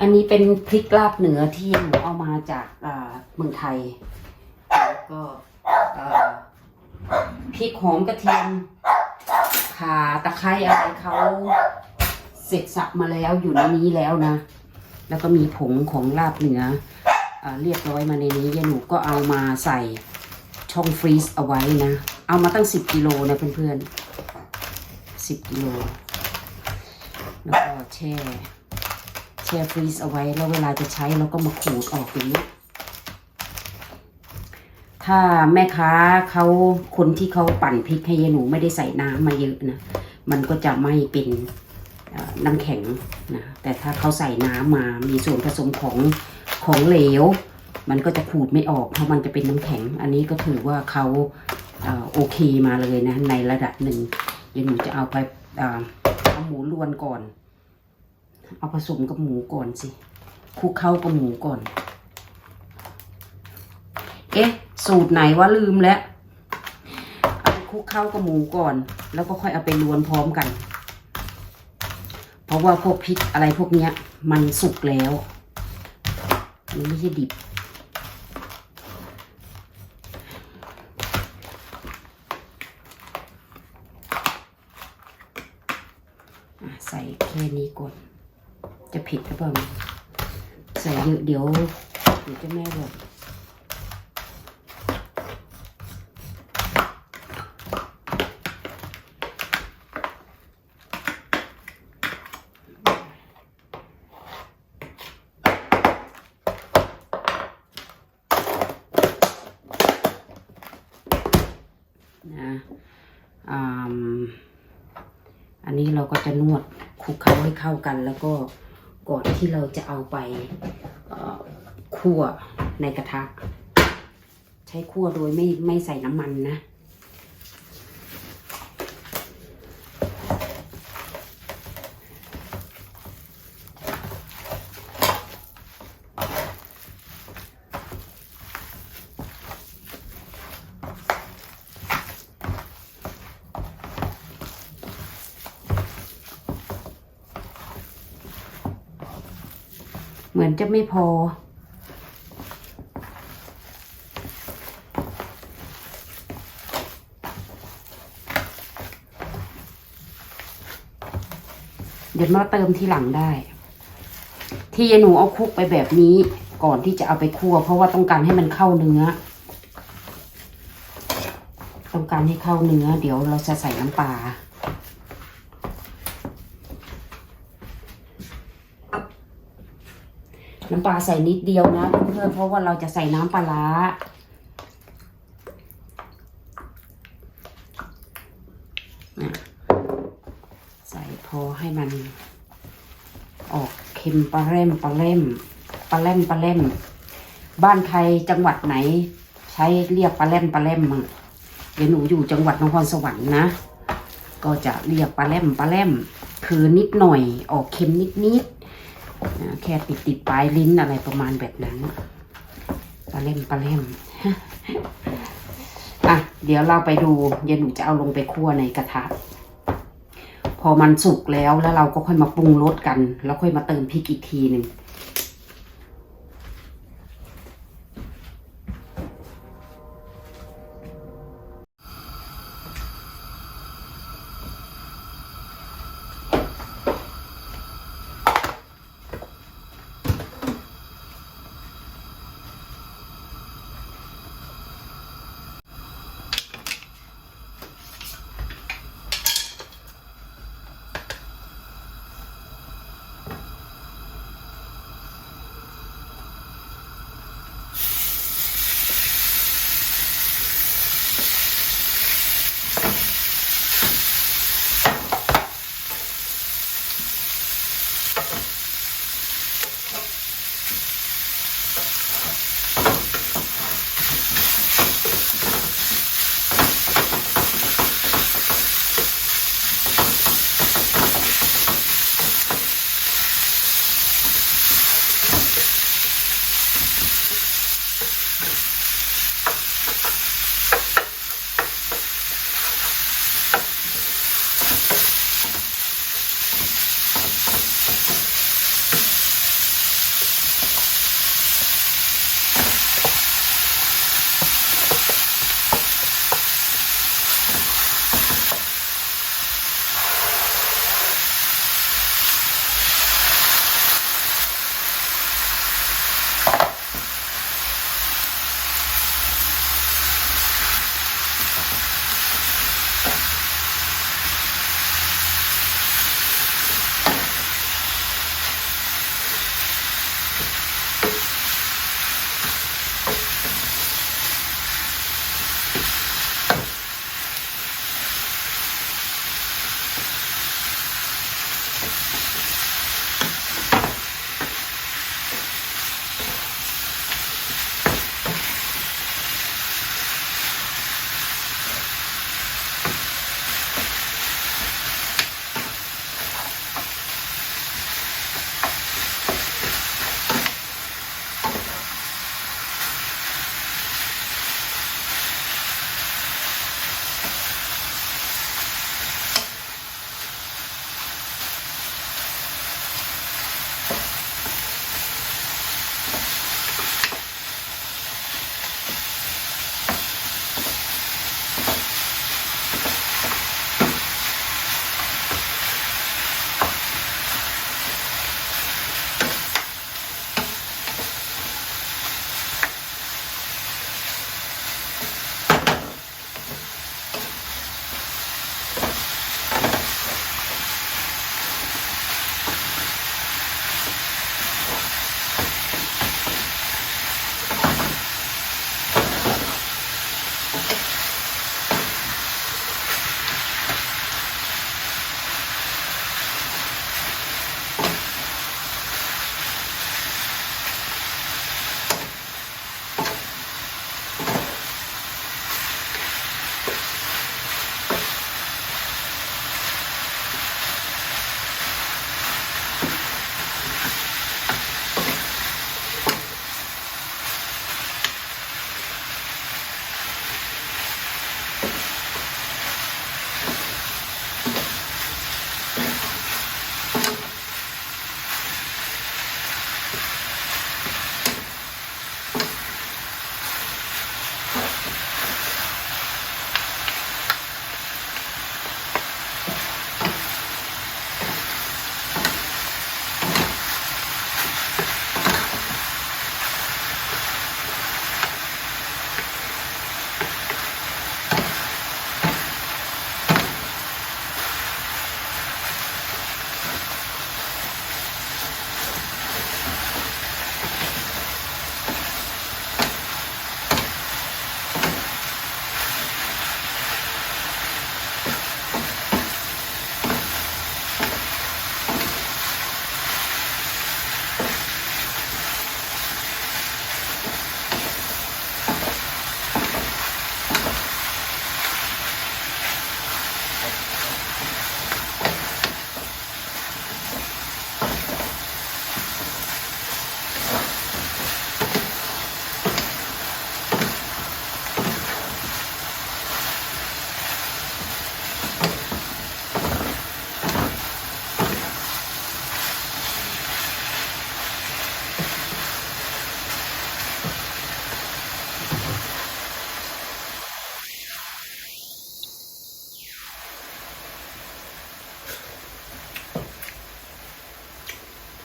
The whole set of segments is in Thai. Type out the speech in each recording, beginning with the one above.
อันนี้เป็นพริกลาบเหนือที่หนูเอามาจากเมืองไทย แล้วก็พริกหอมกระเทียมข่าตะไคร้อะไรเขาเสร็จสับมาแล้วอยู่ในนี้แล้วนะ แล้วก็มีผงของลาบเหนืออเรียบร้อยมาในนี้ยายหนูก็เอามาใส่ช่องฟรีซเอาไว้นะ เอามาตั้งสิบกิโลนะเพื่อนๆสิบกิโล แล้วก็แช่ ช่ฟรีซเอาไว้แล้วเวลาจะใช้เราก็มาขูดออกอย่างนี้ถ้าแม่ค้าเขาคนที่เขาปั่นพริกให้ยายหนูไม่ได้ใส่น้ำมาเยอะนะมันก็จะไม่เป็นน้ำแข็งนะแต่ถ้าเขาใส่น้ำมามีส่วนผสมของของเหลว มันก็จะขูดไม่ออกเพราะมันจะเป็นน้ำแข็ง อันนี้ก็ถือว่าเขาโอเคมาเลยนะในระดับหนึ่งยายหนูจะเอาไปเอาหมูลวนก่อน เอาผสมกับหมูก่อนสิคลุกเข้ากับหมูก่อน เอ๊ะ สูตรไหนว่าลืมแล้วเอาไปคลุกเข้ากับหมูก่อน แล้วก็ค่อยเอาไปรวนพร้อมกัน เพราะว่าพวกพริกอะไรพวกเนี้ย มันสุกแล้วมันไม่ใช่ดิบใส่แค่นี้ก่อน ผิดหรือเปล่าใส่เยอะเดี๋ยวเดี๋ยวเจะแม่บอกนะอันนี้เราก็จะนวดคลุกเคล้าให้เข้ากันแล้วก็ ก่อนที่เราจะเอาไปคั่วในกระทะ ใช้คั่วโดยไม่ไม่ใส่น้ำมันนะ จะไม่พอ เดี๋ยวมาเติมทีหลังได้ ที่ยายหนูเอาคุกไปแบบนี้ก่อนที่จะเอาไปคั่ว เพราะว่าต้องการให้มันเข้าเนื้อ ต้องการให้เข้าเนื้อ เดี๋ยวเราจะใส่น้ำปลา น้ำปลาใส่นิดเดียวนะเพื่อนๆเพราะว่าเราจะใส่น้ำปลาร้าอะใส่พอให้มัน ออกเค็มปลาเล่มปลาเล่มปลาเล่มปลาเล่ม บ้านใครจังหวัดไหน ใช้เรียกปลาเล่มปลาเล่มมั่งเดี๋ยวหนูอยู่จังหวัดนครสวรรค์นะ ก็จะเรียกปลาเล่มปลาเล่ม คือนิดหน่อยออกเค็มนิดนิดๆ แค่ติดติดปลายลิ้นอะไรประมาณแบบนั้นปลาเล่มปลาเล่มอะเดี๋ยวเราไปดูเดี๋ยวหนูจะเอาลงไปคั่วในกระทะพอมันสุกแล้วแล้วเราก็ค่อยมาปรุงรสกัน แล้วค่อยมาเติมพริกอีกทีหนึ่ง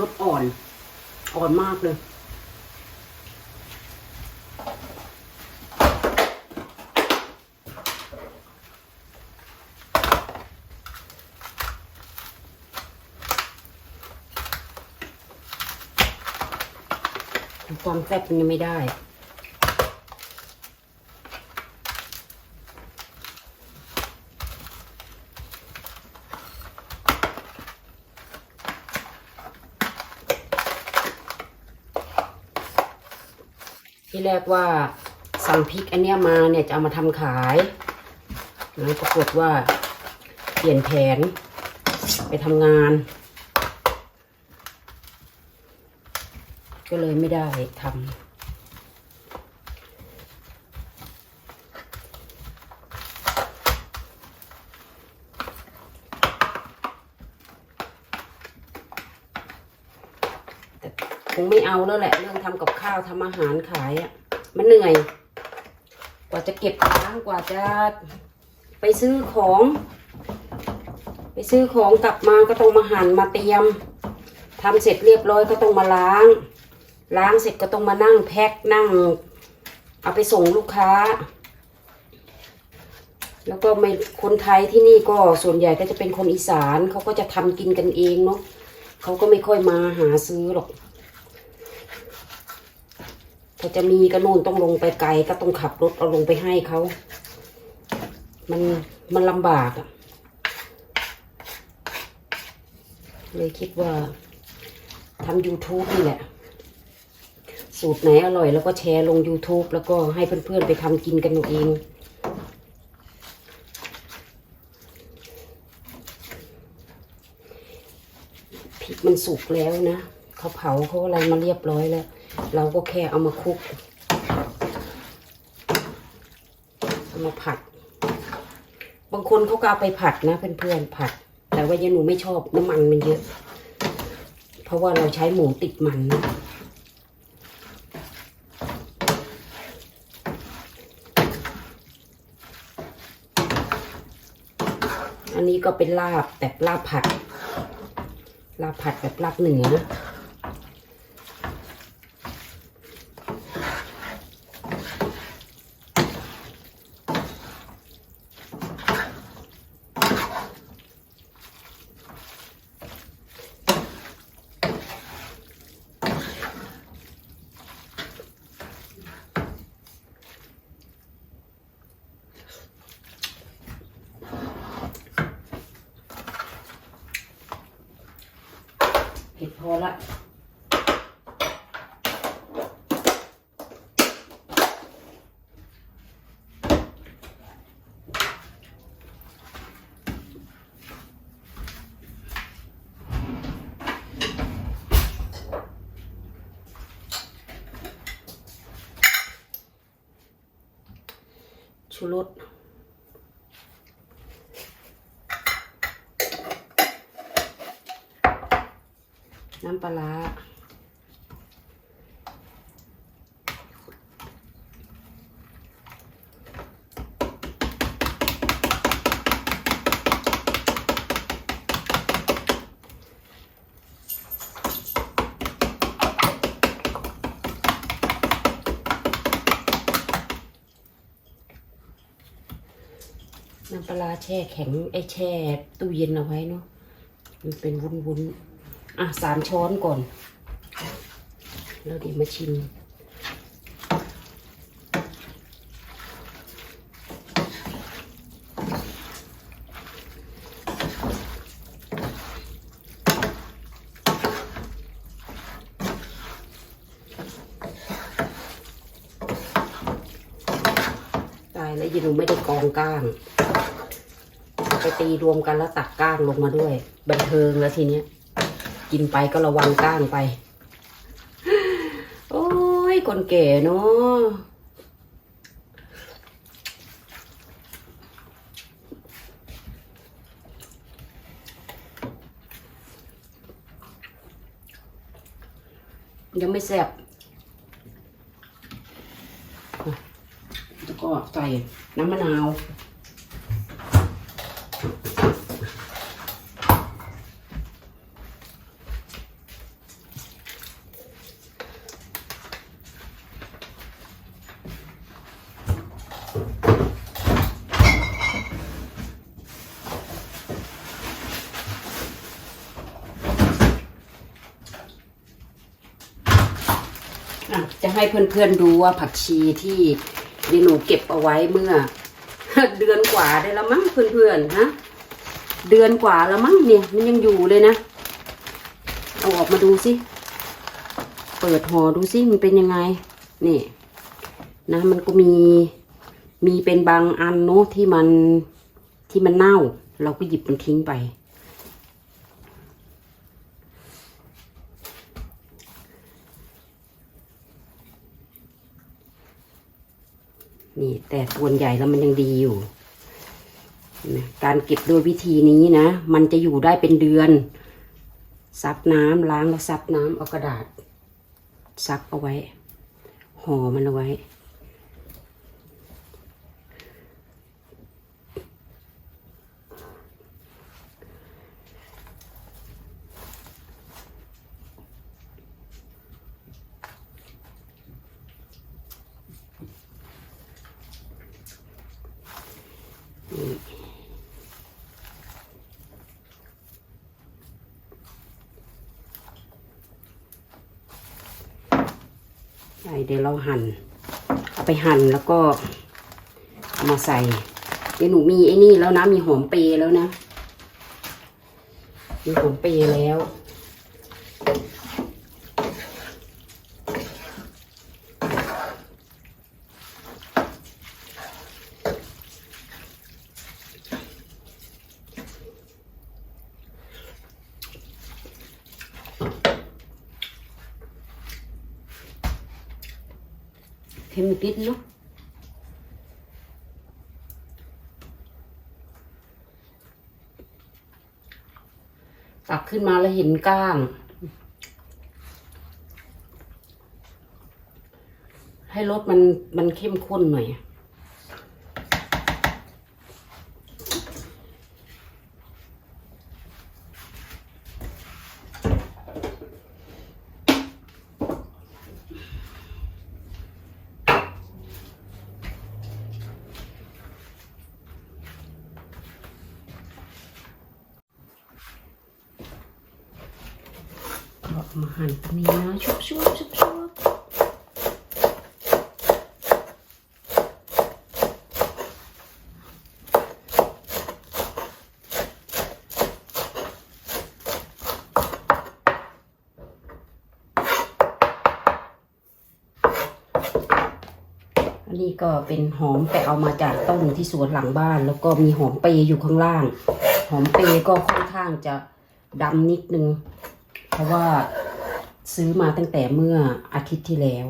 รสอ่อน อ่อนมากเลยความแซ่บมันยังไม่ได้ ที่แรกว่าสั่งพริกอันเนี้ยมาเนี่ยจะเอามาทำขายนะปรากฏว่าเปลี่ยนแผน ไปทำงาน ก็เลยไม่ได้ทำแต่คงไม่ เอาแล้วแหละเรื่องทำกับข้าวทำอาหารขายอะ่ะ มันเหนื่อย กว่าจะเก็บล้างกว่าจะไปซื้อของ ไปซื้อของกลับมาก็ต้องมาหั่นมาเตรียมทำเสร็จเรียบร้อยก็ต้องมาล้าง ล้างเสร็จก็ต้องมานั่งแพ็คนั่ง เอาไปส่งลูกค้า แล้วก็ไม่คนไทยที่นี่ก็ส่วนใหญ่ก็จะเป็นคนอีสานเขาก็จะทำกินกันเองเนาะเขาก็ไม่ค่อยมาหาซื้อหรอก ถ้าจะมีก็นู่นต้องลงไปไกลก็ต้องขับรถเอาลงไปให้เขา มันมันลำบากอะเลยคิดว่าทำ YouTube นี่แหละ สูตรไหนอร่อยแล้วก็แชร์ลง YouTube แล้วก็ให้เพื่อนๆไปทำกินกันเอาเองพริกมันสุกแล้วนะ เขาเผาเขาอะไรมาเรียบร้อยแล้ว เราก็แค่เอามาคลุก เอามาผัด บางคนเขาก็เอาไปผัดนะเพื่อนๆผัด แต่ว่ายายหนูไม่ชอบน้ำมันมันเยอะ เพราะว่าเราใช้หมูติดมันนะอันนี้ก็เป็นลาบแบบลาบผัด ลาบผัดแบบลาบเหนือด พอละชูรส น้ำปลาน้ำปลาร้าแช่แข็งไอ้แช่ตู้เย็นเอาไว้เนาะมันเป็นวุ้นๆ อะสามช้อนก่อน แล้วเดี๋ยวมาชิมตายแล้วยินูไม่ได้กองก้างไปตีรวมกันแล้วตักก้างลงมาด้วย บันเทิงแล้วทีเนี้ย กินไปก็ระวังก้างไป โอ้ย คนแก่เนาะยังไม่แซ่บอะแล้วก็ใส่น้ำมะนาว ให้เพื่อนๆดูว่าผักชีที่ดยวหนูเก็บเอาไว้เมื่อ เดือนกว่าได้แล้วมั้งเพื่อนๆฮะเดือนกว่าแล้วมั้งเนี่ยมันยังอยู่เลยนะ เอาออกมาดูสิ เปิดห่อดูสิมันเป็นยังไง นี่ นะมันก็มีมีเป็นบางอันเนาะที่มันที่มันเน่า เราก็หยิบมันทิ้งไป นี่แต่ส่วนใหญ่แล้วมันยังดีอยู่ การเก็บโดยวิธีนี้นะ มันจะอยู่ได้เป็นเดือน ซับน้ำล้างแล้วซับน้ำเอากระดาษ ซับเอาไว้ห่อมันเอาไว้ ดี๋ยวเราหั่นเอาไปหั่นแล้วก็เอามาใส่ เดี๋ยวหนูมีไอ้นี่แล้วนะ มีหอมเปรย์แล้วนะ มีหอมเปรย์แล้ว เค็มนิดเนาะตักขึ้นมาแล้วเห็นก้าง ให้รสมันมันเข้มข้นหน่อย ก็มาหั่นตรงนี้นะชุบชุบชุบชุบอันนี้ก็เป็นหอมแต่เอามาจากต้นที่สวนหลังบ้าน แล้วก็มีหอมเปย์อยู่ข้างล่าง หอมเปย์ก็ค่อนข้างจะดำนิดนึง เพราะว่าซื้อมาตั้งแต่เมื่ออาทิตย์ที่แล้ว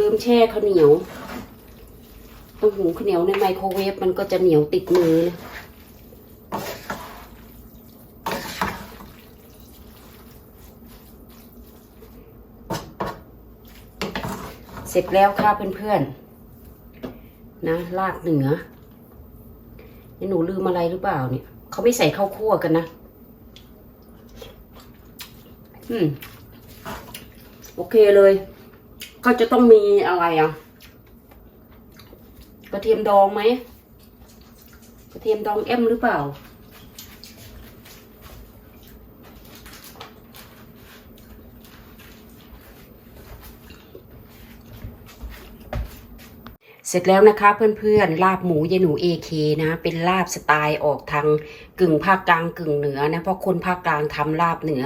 ลืมแช่ข้าวเหนียว ต้องหุงข้าวเหนียวในไมโครเวฟมันก็จะเหนียวติดมือเลยเสร็จแล้วค่ะเพื่อนๆนะลาดเหนือนี่หนูลืมอะไรหรือเปล่าเนี่ยเขาไม่ใส่ข้าวคั่วกันนะ อืม โอเคเลย ก็จะต้องมีอะไรอะ กระเทียมดองไหม กระเทียมดองเอ็มหรือเปล่า เสร็จแล้วนะคะเพื่อนๆ ลาบหมูยายหนูเอเคนะ เป็นลาบสไตล์ออกทางกึ่งภาคกลางกึ่งเหนือนะ เพราะคนภาคกลางทำลาบเหนือ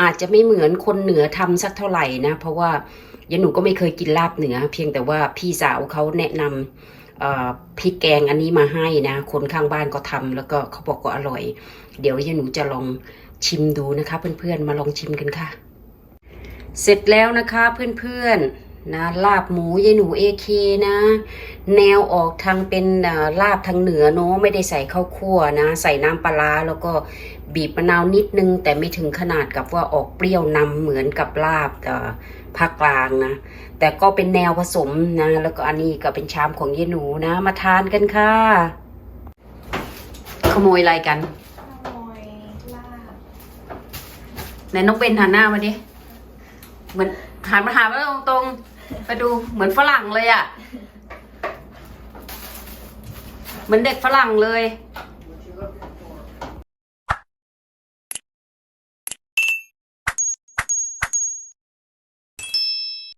อาจจะไม่เหมือนคนเหนือทำสักเท่าไหร่นะ เพราะว่า ยันหนูก็ไม่เคยกินลาบเหนือ เพียงแต่ว่าพี่สาวเขาแนะนำเอ่อพริกแกงอันนี้มาให้นะ คนข้างบ้านก็ทำแล้วก็เขาบอกก็อร่อย เดี๋ยวยันหนูจะลองชิมดูนะคะ เพื่อนๆมาลองชิมกันค่ะ เสร็จแล้วนะคะเพื่อนๆ นะลาบหมูยายหนูเอเคนะ แนวออกทางเป็นเอ่อลาบทางเหนือเนาะไม่ได้ใส่ข้าวคั่วนะ ใส่น้ำปลาร้าแล้วก็บีบมะนาวนิดนึง แต่ไม่ถึงขนาดกับว่าออกเปรี้ยวนำเหมือนกับลาบเอ่อภาคกลางนะ แต่ก็เป็นแนวผสมนะ แล้วก็อันนี้ก็เป็นชามของยายหนูนะ มาทานกันค่ะ ขโมยอะไรกันขโมยลาบไหนน้องเบนหันหน้ามาดิเหมือนหันมาหามาตรงๆ ไปดูเหมือนฝรั่งเลยอะ่ะ เหมือนเด็กฝรั่งเลย